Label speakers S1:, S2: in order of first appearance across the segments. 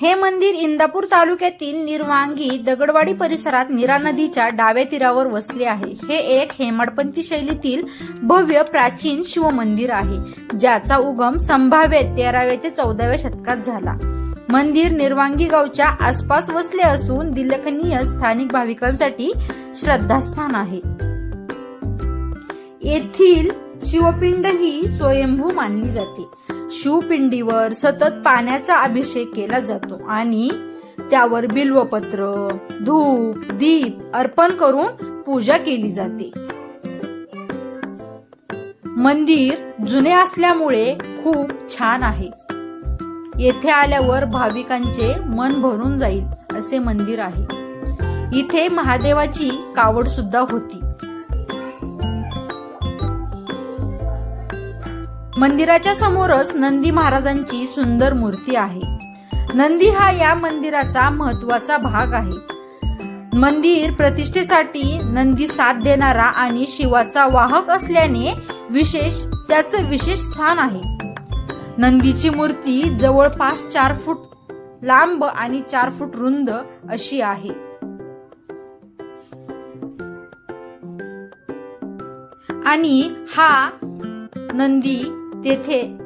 S1: हे मंदिर इंदापूर तालुक्यातील निर्वांगी दगडवाडी परिसरात नीरा नदीच्या डाव्या तीरावर वसले आहे. हे एक हेमाडपंथी शैलीतील भव्य प्राचीन शिवमंदिर आहे ज्याचा उगम संभाव्य तेराव्या ते चौदाव्या शतकात झाला. मंदिर निर्वांगी गावच्या आसपास वसले असून दिलखनीय स्थानिक भाविकांसाठी श्रद्धास्थान आहे. येथील शिवपिंड ही स्वयंभू मानली जाते. शिवपिंडीवर सतत पाण्याचा अभिषेक केला जातो आणि त्यावर बिल्वपत्र धूप दीप अर्पण करून पूजा केली जाते. मंदिर जुने असल्यामुळे खूप छान आहे. येथे आल्यावर भाविकांचे मन भरून जाईल असे मंदिर आहे. इथे महादेवाची कावड सुद्धा होती. मंदिराच्या समोरच नंदी महाराजांची सुंदर मूर्ती आहे. नंदी हा या मंदिराचा महत्त्वाचा भाग आहे. मंदिर प्रतिष्ठेसाठी नंदी साथ देणारा आणि शिवाचा वाहक असल्याने विशेष त्याचं विशेष स्थान आहे. नंदीची मूर्ती जवळपास चार फूट लांब आणि चार फूट रुंद अशी आहे. आणि हा नंदी तेथे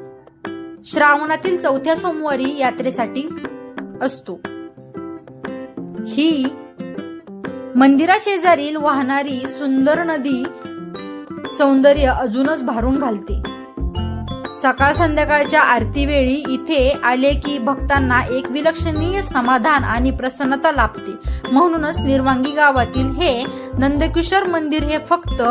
S1: श्रावणातील चौथ्या सोमवारी यात्रेसाठी असतो. ही मंदिरा शेजारील वाहणारी सुंदर नदी सौंदर्य अजूनच भारून घालते. सकाळ संध्याकाळच्या आरती वेळी इथे आले की भक्तांना एक विलक्षणीय समाधान आणि प्रसन्नता लाभते. म्हणूनच निर्वांगी गावातील हे नंदकिशोर मंदिर हे फक्त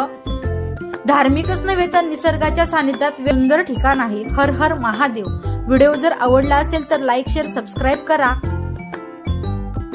S1: धार्मिकच नव्हे तर निसर्गाच्या सानिध्यात सुंदर ठिकाण आहे. हर हर महादेव. व्हिडिओ जर आवडला असेल तर लाईक शेअर सबस्क्राईब करा.